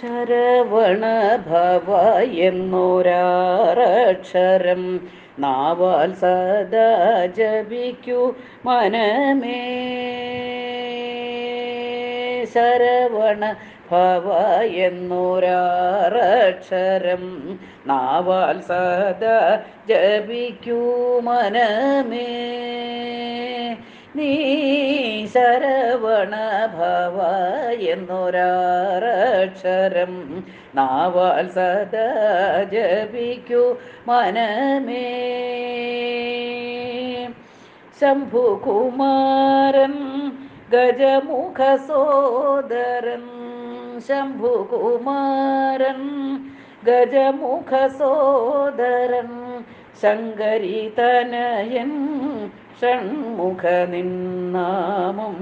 ശരവണ ഭവ എന്നൊരാറക്ഷരം നാവാൽ സദാ ജപിക്കൂ മനമേ. ശരവണ ഭവ എന്നൊരാറക്ഷരം നാവാൽ സദാ ജപിക്കൂ മനമേ. നീ ശരവണ ഭവ എന്നൊരാറക്ഷരം നാവാൽ സദാ ജപിക്കൂ മനമേ. ശംഭുകുമാരൻ ഗജമുഖ സോദരൻ ശംഭുകുമാരൻ ഗജമുഖ സോദരൻ ശങ്കരി തനയൻ ഷൺമുഖ നിന്നാമം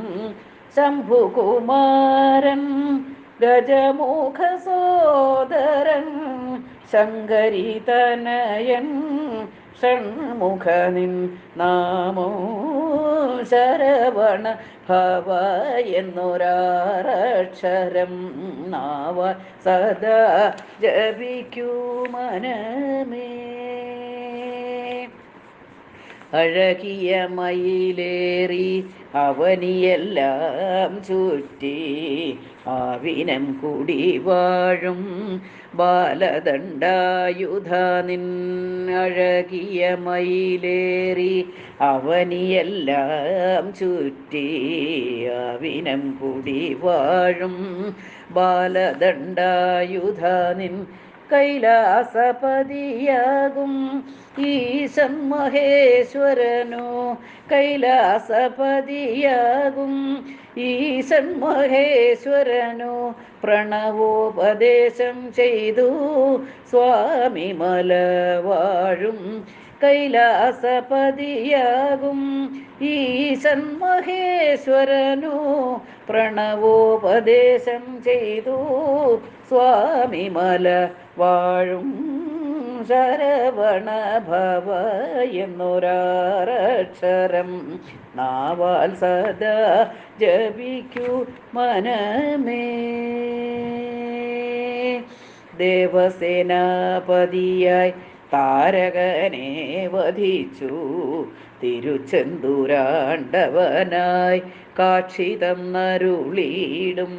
ശംഭുകുമാരൻ ഗജമുഖ സോദരൻ ശങ്കരിതനയൻ ഷൺമുഖ നിൻ നാമോ ശരവണ ഭവ എന്നൊരാറക്ഷരം നാവ സദാ ജപിക്കൂ മനമേ. അഴകിയ മയിലേറി അവനിയെല്ലാം ചുറ്റി ആവിനം കൂടി വാഴും ബാലദണ്ഡായുധ നിൻ അഴകിയ മയിലേറി അവനിയെല്ലാം ചുറ്റി ആവിനം കൂടി വാഴും ബാലദണ്ഡായുധ നിൻ കൈലാസപതിയാകും ഈശൻ മഹേശ്വരനോ. കൈലാസപതിയാകും ഈശൻ മഹേശ്വരനോ. പ്രണവോപദേശം ചെയ്തു സ്വാമി മലവാഴും. കൈലാസപതിയാകും ഈശൻ മഹേശ്വരനോ. പ്രണവോപദേശം ചെയ്തു. സ്വാമി മല വാഴും ശരവണ ഭവ എന്നൊരാറക്ഷരം നാവാൽ സദാ ജപിക്കൂ മനമേ. ദേവസേനാപതിയായി താരകനെ വധിച്ചു. തിരുച്ചെന്തുരാണ്ടവനായി കാക്ഷി തന്നരുളീടും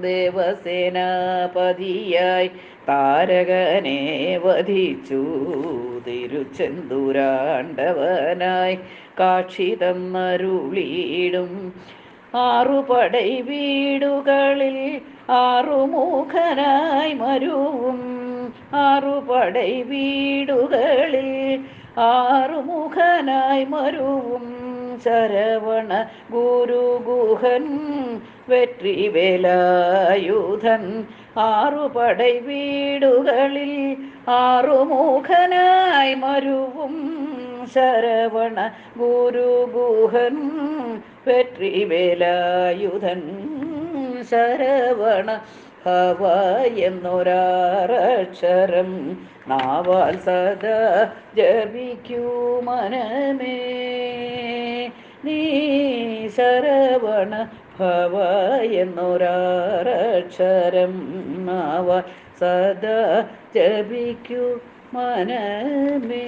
ദേവസേനാപതിയായി താരകനെ വധിച്ചു. തിരുച്ചെന്തുരാണ്ടവനായി കാക്ഷി തന്നരുളീടും ആറുപടൈ വീടുകളിൽ ആറുമുഖനായി മരുവും ആറുപടൈ വീടുകളിൽ ആറുമുഖനായി മരുവും ശരവണ ഗുരുഗുഹൻ വെട്രിവേലായുധൻ ആറുപടൈ വീടുകളിൽ ആറുമുഖനായി മരുവും ശരവണ ഗുരുഗുഹൻ വെട്രിവേലായുധൻ ശരവണ ഹവ എന്നൊരാറക്ഷരം നാവാൽ സദാ ജപിക്കൂ മനമേ. നീ ശരവണ ഭവ എന്നൊരാറക്ഷരം നാവാൽ സദാ ജപിക്കൂ മനമേ.